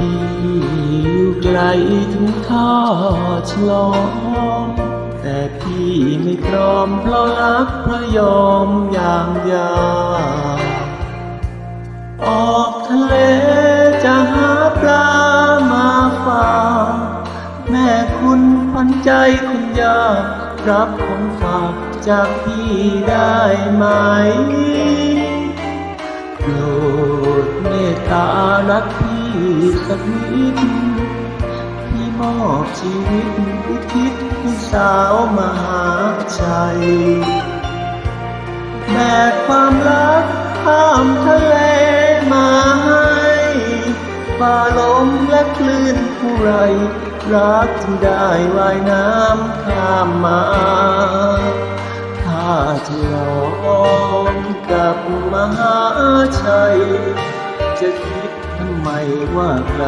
พี่อยู่ไกลถึงท่าฉลองแต่พี่ไม่พร้อมเพราะรักพระยอมอย่างยา ออกทะเลจะหาปลามาฝากแม่คุณขวัญใจคุณยารับของฝากจากพี่ได้ไหมโปรดเมตตารักพี่ สักนิดพี่มอบชีวิตอุทิศให้สาวมหาชัยแบกความรักข้ามทะเลมาให้ฝ่าลมและคลื่นผู้ไรรักที่ได้ว่ายน้ำข้ามมาถ้าจะลองกับมหาชัย จะคิดทำไมว่าใคร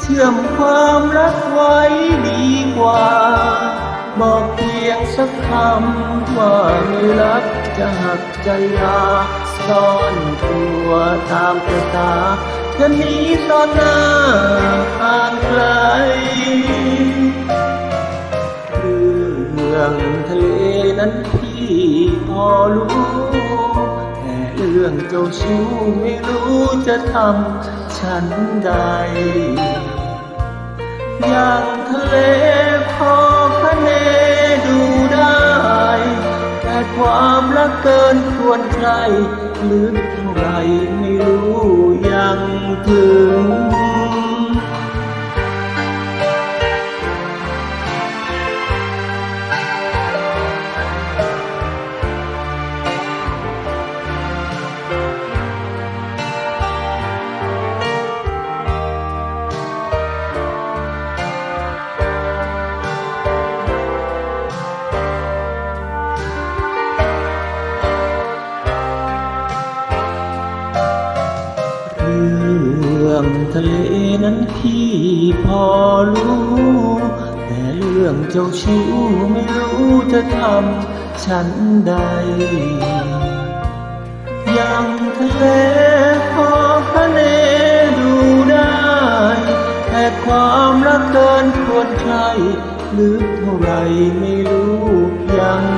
เชื่อมความรักไว้ดีกว่า บอกเพียงสักคำว่าไม่รักจะหักใจลาซ่อนตัวตามประตาจะหนีซ่อนหน้าห่างไกลเรื่องทะเลนั้นพี่พอรู้ เรื่องเจ้าชู้ไม่รู้จะทำฉันใด อย่างทะเลพอคะเนดูได้ แต่ความรักเกินควรใครลึกเท่าไรไม่รู้ยังถึง รื่องทะเลนั้นพี่พอรู้ แต่เรื่องเจ้าชู้ไม่รู้จะทำฉันใดย่างทะเลพอคะเนดูได้ แต่ความรักเกินควรใครลึกเท่าไรไม่รู้ยัง